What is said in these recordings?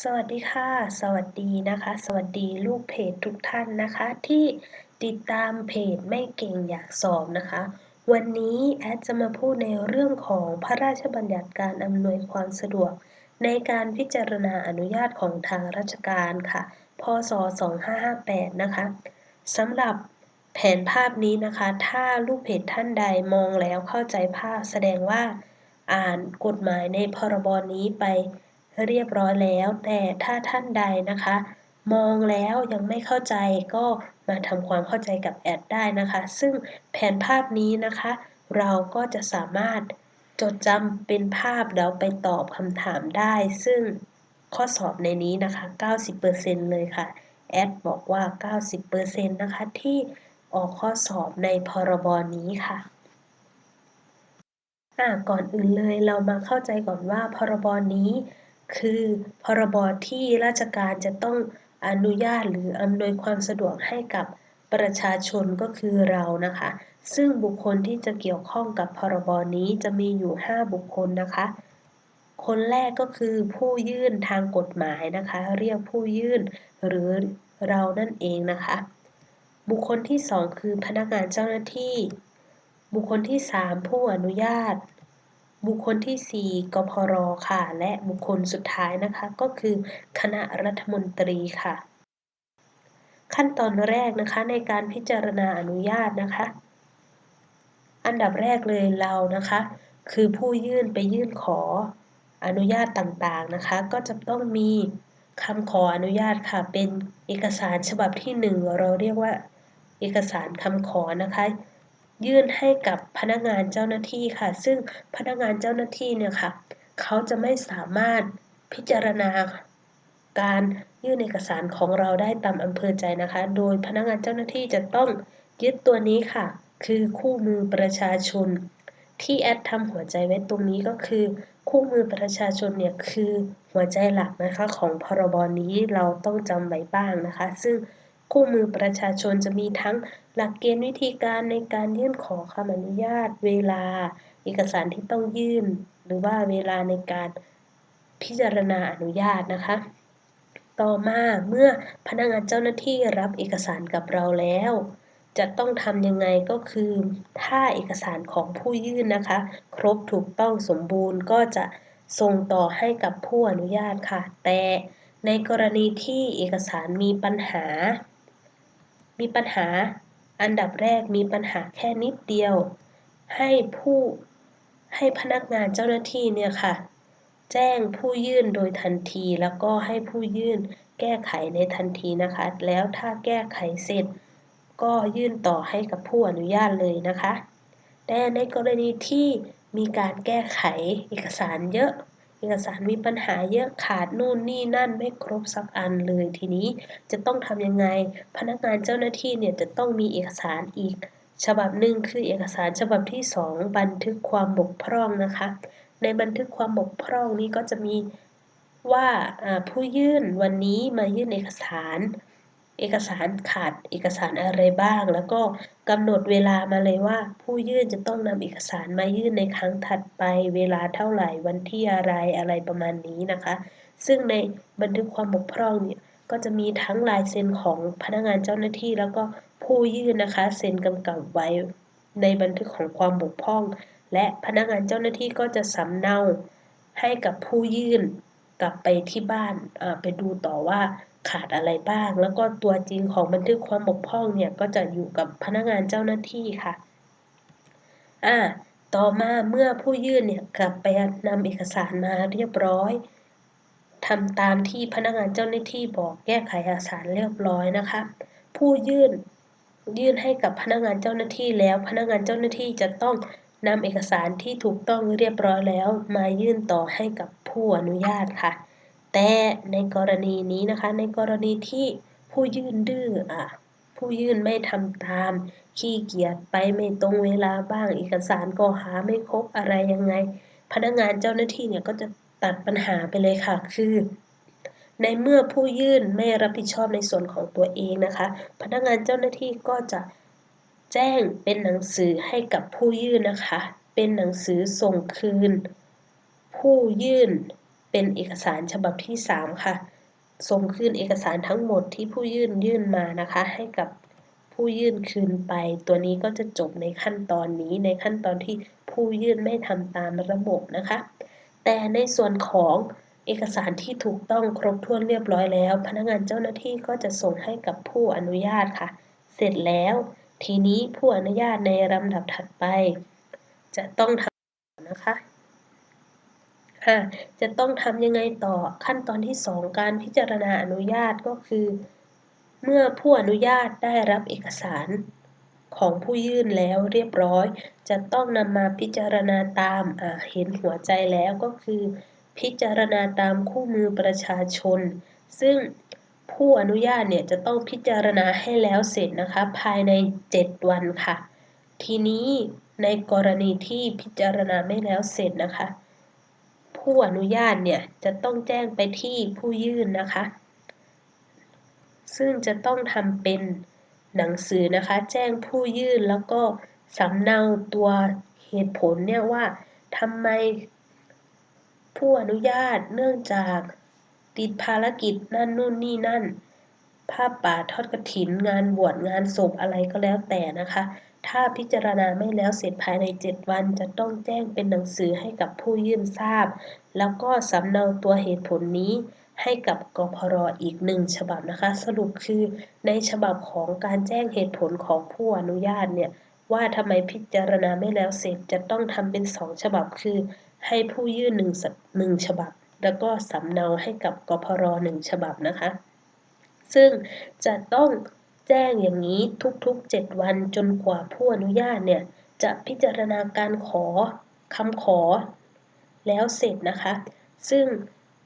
สวัสดีค่ะ สวัสดีนะคะ สวัสดีลูกเพจทุกท่านนะคะ ที่ติดตามเพจไม่เก่งอยากสอบนะคะ วันนี้แอดจะมาพูดในเรื่องของพระราชบัญญัติการอำนวยความสะดวก ในการพิจารณาอนุญาตของทางราชการค่ะ พศ 2558 นะคะสำหรับแผนภาพนี้นะคะ ถ้าลูกเพจท่านใดมองแล้วเข้าใจภาพแสดงว่า อ่านกฎหมายในพรบนี้ไป เรียบร้อยแล้ว แต่ถ้าท่านใดนะคะ มองแล้วยังไม่เข้าใจก็มาทำความเข้าใจกับแอดได้นะคะ ซึ่งแผนภาพนี้นะคะ เราก็จะสามารถจดจำเป็นภาพแล้วไปตอบคำถามได้ ซึ่งข้อสอบในนี้นะคะ 90%เลยค่ะ แอดบอกว่า 90%นะคะที่ออกข้อสอบในพรบนี้ค่ะอ่าก่อนอื่นเลยเรามาเข้าใจก่อนว่าพรบนี้ คือพรบที่ราชการจะต้องอนุญาตหรืออำนวยความสะดวกให้กับประชาชนก็คือเรานะคะ ซึ่งบุคคลที่จะเกี่ยวข้องกับพรบนี้จะมีอยู่ 5 บุคคลนะคะ คนแรกก็คือผู้ยื่นทางกฎหมายนะคะ เรียกผู้ยื่นหรือเรานั่นเองนะคะ บุคคลที่ 2 คือพนักงานเจ้าหน้าที่ บุคคลที่ 3 ผู้อนุญาต บุคคลที่ 4 กพรค่ะ และบุคคลสุดท้ายนะคะ ก็คือคณะรัฐมนตรีค่ะ ขั้นตอนแรกนะคะในการพิจารณาอนุญาตนะคะ อันดับแรกเลยเรานะคะ คือผู้ยื่นไปยื่นขออนุญาตต่างๆนะคะ ก็จะต้องมีคำขออนุญาตค่ะ เป็นเอกสารฉบับที่ 1 เราเรียกว่า เอกสารคำขอนะคะ ยื่นให้กับพนักงานเจ้าหน้าที่ค่ะ ซึ่งพนักงานเจ้าหน้าที่เนี่ยค่ะเขาจะไม่สามารถพิจารณาการยื่นเอกสารของเราได้ตามอำเภอใจนะคะ โดยพนักงานเจ้าหน้าที่จะต้องยึดตัวนี้ค่ะ คือคู่มือประชาชน ที่แอดทำหัวใจไว้ตรงนี้ก็คือ คู่มือประชาชนเนี่ยคือหัวใจหลักนะคะของพรบนี้เราต้องจำไว้บ้างนะคะ ซึ่ง คู่มือประชาชนจะมีทั้งหลักเกณฑ์วิธีการในการยื่นขอคำอนุญาต เวลา เอกสารที่ต้องยื่น หรือว่าเวลาในการพิจารณาอนุญาตนะคะ ต่อมาเมื่อพนักงานเจ้าหน้าที่รับเอกสารกับเราแล้ว จะต้องทำยังไงก็คือ ถ้าเอกสารของผู้ยื่นนะคะ ครบถูกต้องสมบูรณ์ก็จะส่งต่อให้กับผู้อนุญาตค่ะ แต่ในกรณีที่เอกสารมีปัญหา มีปัญหา อันดับแรกมีปัญหาแค่นิดเดียว ให้ผู้ให้พนักงานเจ้าหน้าที่เนี่ยค่ะ แจ้งผู้ยื่นโดยทันทีแล้วก็ให้ผู้ยื่นแก้ไขในทันทีนะคะ แล้วถ้าแก้ไขเสร็จ ก็ยื่นต่อให้กับผู้อนุญาตเลยนะคะแต่ในกรณีที่มีการแก้ไขเอกสารเยอะ เอกสารมีปัญหาเยอะขาดนู่นนี่นั่นไม่ครบสักอันเลยทีนี้จะต้องทำยังไง พนักงานเจ้าหน้าที่เนี่ยจะต้องมีเอกสารอีก ฉบับหนึ่งคือเอกสารฉบับที่ 2 บันทึกความบกพร่องนะคะ ในบันทึกความบกพร่องนี้ก็จะมีว่าผู้ยื่นวันนี้มายื่นเอกสาร เอกสารขาดเอกสารอะไรบ้าง แล้วก็กำหนดเวลามาเลยว่า ผู้ยื่นจะต้องนำเอกสารมายื่นในครั้งถัดไปเวลาเท่าไหร่วันที่อะไรอะไรประมาณนี้นะคะ ซึ่งในบันทึกความบกพร่องเนี่ยก็จะมีทั้งลายเซ็นของพนักงานเจ้าหน้าที่แล้วก็ผู้ยื่นนะคะ เซ็นกำกับไว้ในบันทึกของความบกพร่อง และพนักงานเจ้าหน้าที่ก็จะสำเนาให้กับผู้ยื่นกลับไปที่บ้านไปดูต่อว่า ขาดอะไรบ้าง แล้วก็ตัวจริงของบันทึกความบกพร่องเนี่ยก็จะอยู่กับพนักงานเจ้าหน้าที่ค่ะอ่าต่อมาเมื่อผู้ยื่นเนี่ยกลับไปนำเอกสารมาเรียบร้อยทำตามที่พนักงานเจ้าหน้าที่บอกแก้ไขเอกสารเรียบร้อยนะคะ ผู้ยื่นยื่นให้กับพนักงานเจ้าหน้าที่แล้ว พนักงานเจ้าหน้าที่จะต้องนำเอกสารที่ถูกต้องเรียบร้อยแล้ว มายื่นต่อให้กับผู้อนุญาตค่ะ แต่ในกรณีนี้นะคะ ในกรณีที่ผู้ยื่นดื้ออะผู้ยื่นไม่ทำตาม ขี้เกียจไปไม่ตรงเวลาบ้าง เอกสารก็หาไม่ครบอะไรยังไง พนักงานเจ้าหน้าที่เนี่ยก็จะตัดปัญหาไปเลยค่ะ คือ ในเมื่อผู้ยื่นไม่รับผิดชอบในส่วนของตัวเองนะคะ พนักงานเจ้าหน้าที่ก็จะแจ้งเป็นหนังสือให้กับผู้ยื่นนะคะ เป็นหนังสือส่งคืน ผู้ยื่น เป็นเอกสารฉบับที่ 3 ค่ะ ส่งคืนเอกสารทั้งหมดที่ผู้ยื่นยื่นมานะคะ ให้กับผู้ยื่นคืนไป ตัวนี้ก็จะจบในขั้นตอนนี้ในขั้นตอนที่ผู้ยื่นไม่ทำตามระบบนะคะ แต่ในส่วนของเอกสารที่ถูกต้องครบถ้วนเรียบร้อยแล้ว พนักงานเจ้าหน้าที่ก็จะส่งให้กับผู้อนุญาตค่ะ เสร็จแล้ว ทีนี้ผู้อนุญาตในลำดับถัดไป จะต้องทำนะคะ จะต้องทำยังไงต่อขั้นตอนที่ 2 การพิจารณาอนุญาตก็คือ เมื่อผู้อนุญาตได้รับเอกสารของผู้ยื่นแล้วเรียบร้อย จะต้องนำมาพิจารณาตามเห็นหัวใจแล้วก็คือ พิจารณาตามคู่มือประชาชน ซึ่งผู้อนุญาตเนี่ยจะต้องพิจารณาให้แล้วเสร็จนะคะ ภายใน 7 วันค่ะ ทีนี้ในกรณีที่พิจารณาไม่แล้วเสร็จนะคะ ผู้อนุญาตเนี่ยจะต้องแจ้งไปที่ผู้ยื่นนะคะ ซึ่งจะต้องทำเป็นหนังสือนะคะ แจ้งผู้ยื่นแล้วก็สำเนาตัวเหตุผลเนี่ยว่าทำไมผู้อนุญาตเนื่องจากติดภารกิจนั่นนู่นนี่นั่น ภาพป่าทอดกระถินงานบวชงานศพอะไรก็แล้วแต่นะคะ ถ้าพิจารณาไม่แล้วเสร็จภายใน 7 วัน จะต้องแจ้งเป็นหนังสือให้กับผู้ยื่นทราบ แล้วก็สำเนาตัวเหตุผลนี้ให้กับกพรออีกหนึ่งฉบับนะคะ สรุปคือในฉบับของการแจ้งเหตุผลของผู้อนุญาตเนี่ยว่าทำไมพิจารณาไม่แล้วเสร็จจะต้องทำเป็นสองฉบับคือ ให้ผู้ยื่นหนึ่งหนึ่งฉบับ แล้วก็สำเนาให้กับกพรหนึ่งฉบับนะคะ ซึ่งจะต้อง แจ้งอย่างนี้ทุกๆ 7 วันจนกว่าผู้อนุญาตเนี่ย จะพิจารณาการขอคำขอ แล้วเสร็จนะคะ ซึ่ง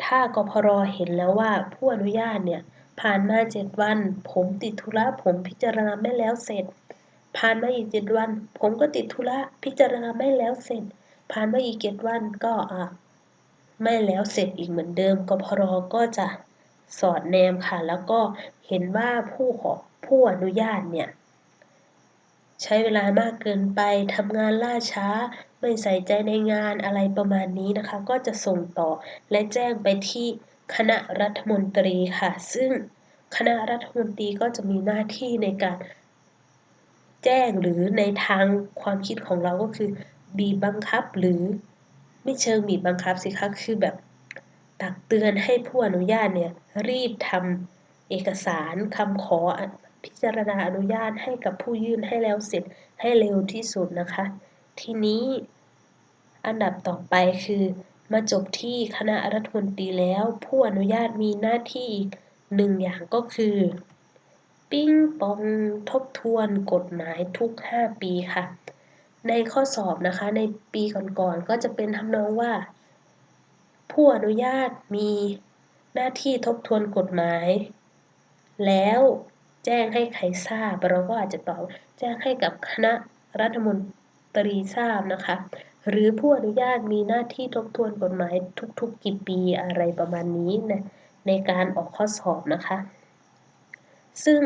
ถ้ากพรเห็นแล้วว่าผู้อนุญาตเนี่ย ผ่านมา7วัน ผมติดธุระผมพิจารณาไม่แล้วเสร็จ ผ่านมาอีก7วัน ผมก็ติดธุระพิจารณาไม่แล้วเสร็จ ผ่านมาอีก7วันก็อะไม่แล้วเสร็จอีกเหมือนเดิมกพรก็จะ สอดแนมค่ะ แล้วก็เห็นว่าผู้ขอผู้อนุญาตเนี่ยใช้เวลามากเกินไปทำงานล่าช้า ไม่ใส่ใจในงานอะไรประมาณนี้นะคะ ก็จะส่งต่อและแจ้งไปที่คณะรัฐมนตรีค่ะ ซึ่งคณะรัฐมนตรีก็จะมีหน้าที่ในการแจ้งหรือในทางความคิดของเราก็คือบีบบังคับหรือไม่เชิงบีบบังคับสิคะคือแบบ ตักเตือนให้ผู้อนุญาตเนี่ยรีบทำเอกสารคำขอพิจารณาอนุญาตให้กับผู้ยื่นให้แล้วเสร็จให้เร็วที่สุดนะคะ ทีนี้อันดับต่อไปคือ มาจบที่คณะรัฐมนตรีแล้ว ผู้อนุญาตมีหน้าที่อีกหนึ่งอย่างก็คือ ปิ้งปองทบทวนกฎหมายทุก 5 ปีค่ะ ในข้อสอบนะคะในปีก่อนๆก็จะเป็นทำนองว่า ผู้อนุญาตมีหน้าที่ทบทวนกฎหมาย แล้วแจ้งให้ใครทราบ เราก็อาจจะตอบแจ้งให้กับคณะรัฐมนตรีทราบนะคะ หรือผู้อนุญาตมีหน้าที่ทบทวนกฎหมายทุกๆกี่ปีอะไรประมาณนี้นะในการออกข้อสอบนะคะ ซึ่ง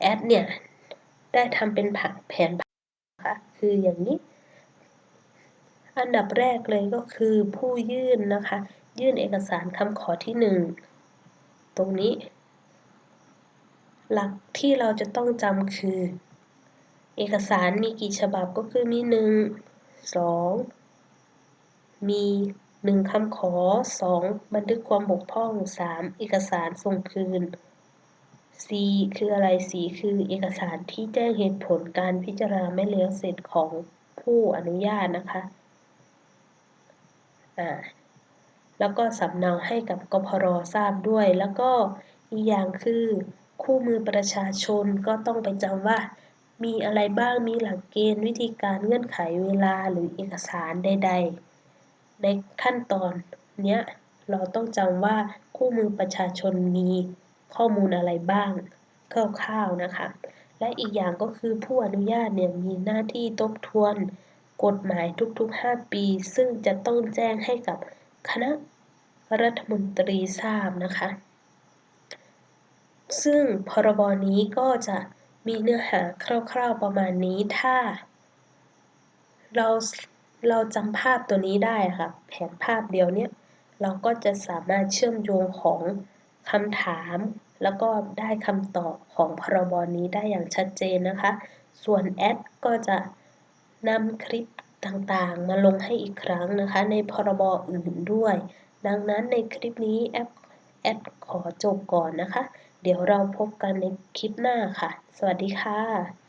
แอดเนี่ย ได้ทำเป็นผักแผนค่ะคืออย่างนี้ อันดับแรกเลยก็คือผู้ยื่นนะคะ ยื่นเอกสารคำขอที่ 1 ตรงนี้ หลักที่เราจะต้องจำคือ เอกสารมีกี่ฉบับก็คือมีหนึ่งสองมีหนึ่งคำขอสองบันทึกความบกพร่องสามเอกสารส่งคืน C คืออะไร C คือเอกสารที่แจ้งเหตุผลการพิจารณาไม่แล้วเสร็จของผู้อนุญาตนะคะ อ่าแล้วก็สำเนาให้กับกพรทราบด้วย แล้วก็อีกอย่างคือคู่มือประชาชนก็ต้องไปจำว่า มีอะไรบ้างมีหลักเกณฑ์วิธีการเงื่อนไขเวลาหรือเอกสารใด ๆ ในขั้นตอนเนี้ยเราต้องจำว่าคู่มือประชาชนมีข้อมูลอะไรบ้างคร่าวๆนะคะ และอีกอย่างก็คือผู้อนุญาตเนี่ยมีหน้าที่ทบทวน กฎหมายทุกๆ 5 ปี ซึ่งจะต้องแจ้งให้กับคณะรัฐมนตรีทราบนะคะ ซึ่งพรบนี้ก็จะมีเนื้อหาคร่าวๆประมาณนี้ถ้า เราเราจำภาพตัวนี้ได้ค่ะ แผนภาพเดียวเนี้ยเราก็จะสามารถเชื่อมโยงของคำถาม แล้วก็ได้คำตอบของพรบนี้ได้อย่างชัดเจนนะคะ ส่วนแอดก็จะ นำคลิปต่างๆ มาลงให้อีกครั้งนะคะ ในพรบอื่นด้วย ดังนั้นในคลิปนี้แอดแอดขอจบก่อนนะคะ เดี๋ยวเราพบกันในคลิปหน้าค่ะ สวัสดีค่ะ